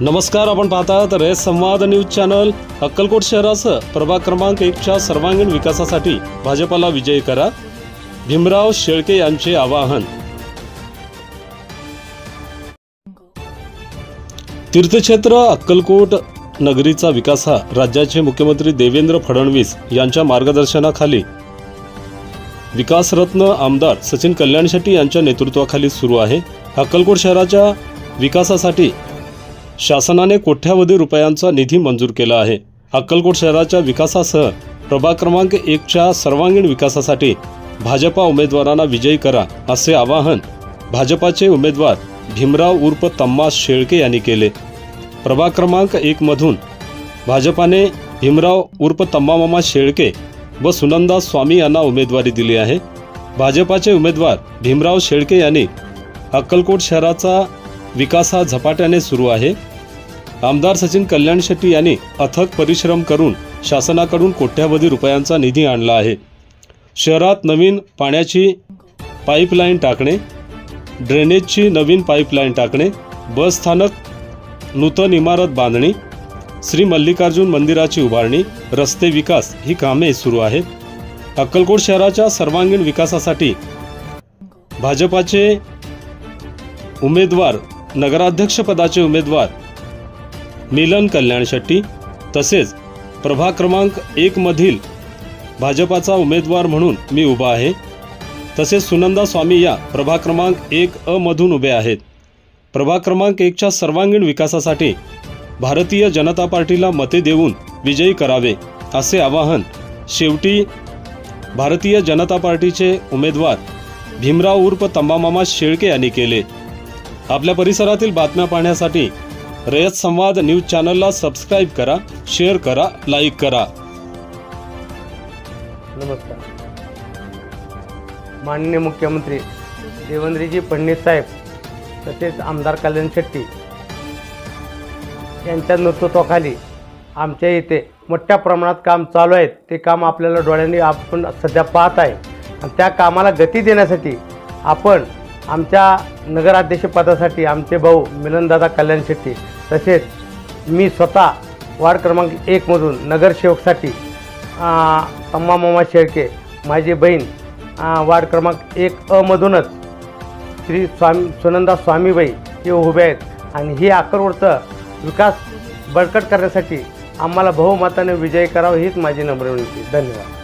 नमस्कार आपण पाहतात रेस संवाद न्यूज चॅनल. अक्कलकोट शहरासह प्रभाग क्रमांक एकच्या सर्वांगीण विकासासाठी भाजपाला विजयी करा. भीमराव शेळके यांचे आवाहन. तीर्थक्षेत्र अक्कलकोट नगरीचा विकास हा राज्याचे मुख्यमंत्री देवेंद्र फडणवीस यांच्या मार्गदर्शनाखाली. विकासरत्न आमदार सचिन कल्याण शेट्टी यांच्या नेतृत्वाखाली सुरू आहे. अक्कलकोट शहराच्या विकासासाठी शासनाने कोट्यावधी रुपयांचा निधी मंजूर केला आहे. अक्कलकोट शहराच्या विकासासह प्रभाग क्रमांक एकच्या सर्वांगीण विकासासाठी भाजपा उमेदवारांना विजयी करा असे आवाहन भाजपाचे उमेदवार भीमराव उर्फ तम्मा शेळके यांनी केले. प्रभाग क्रमांक एकमधून भाजपाने भीमराव उर्फ तम्मामामा शेळके व सुनंदा स्वामी यांना उमेदवारी दिली आहे. भाजपाचे उमेदवार भीमराव शेळके यांनी अक्कलकोट शहराचा विकास हा झपाट्याने सुरू आहे. आमदार सचिन कल्याण शेट्टी यांनी अथक परिश्रम करून शासनाकडून कोट्यावधी रुपयांचा निधी आणला आहे. शहरात नवीन पाण्याची पाईपलाईन टाकणे ड्रेनेजची नवीन पाईपलाईन टाकणे बस स्थानक नूतन इमारत बांधणी श्री मल्लिकार्जुन मंदिराची उभारणी रस्ते विकास ही कामे सुरू आहेत. अक्कलकोट शहराच्या सर्वांगीण विकासासाठी भाजपाचे उमेदवार नगराध्यक्षपदाचे उमेदवार मिलन कल्याण शेट्टी तसेच प्रभाग क्रमांक एकमधील भाजपाचा उमेदवार म्हणून मी उभा आहे. तसेच सुनंदा स्वामी या प्रभाग क्रमांक एक अमधून उभे आहेत. प्रभाग क्रमांक एकच्या सर्वांगीण विकासासाठी भारतीय जनता पार्टीला मते देऊन विजयी करावे असे आवाहन शेवटी भारतीय जनता पार्टीचे उमेदवार भीमराव उर्फ तंबामामा शेळके यांनी केले. आपल्या परिसरातील बातम्या पाहण्यासाठी रयत संवाद न्यूज चॅनलला सबस्क्राईब करा शेअर करा लाईक करा. नमस्कार. माननीय मुख्यमंत्री देवेंद्रजी फडणवीस साहेब तसेच आमदार कल्याण शेट्टी यांच्या नेतृत्वाखाली आमच्या इथे मोठ्या प्रमाणात काम चालू आहेत. ते काम आपल्याला डोळ्यांनी आपण सध्या पाहत आहे. आणि त्या कामाला गती देण्यासाठी आपण आमच्या नगराध्यक्षपदासाठी आमचे भाऊ मिलनदादा कल्याण शेट्टी तसेच मी स्वतः वार्ड क्रमांक एकमधून नगरसेवकसाठी अम्मा मामा शेळके माझी बहीण वार्ड क्रमांक एक अमधूनच श्री स्वामी सुनंदा स्वामीबाई हे उभे आहेत. आणि ही अक्कलकोटचा विकास बळकट करण्यासाठी आम्हाला बहुमताने विजय करावा हीच माझी नम्र विनंती. धन्यवाद.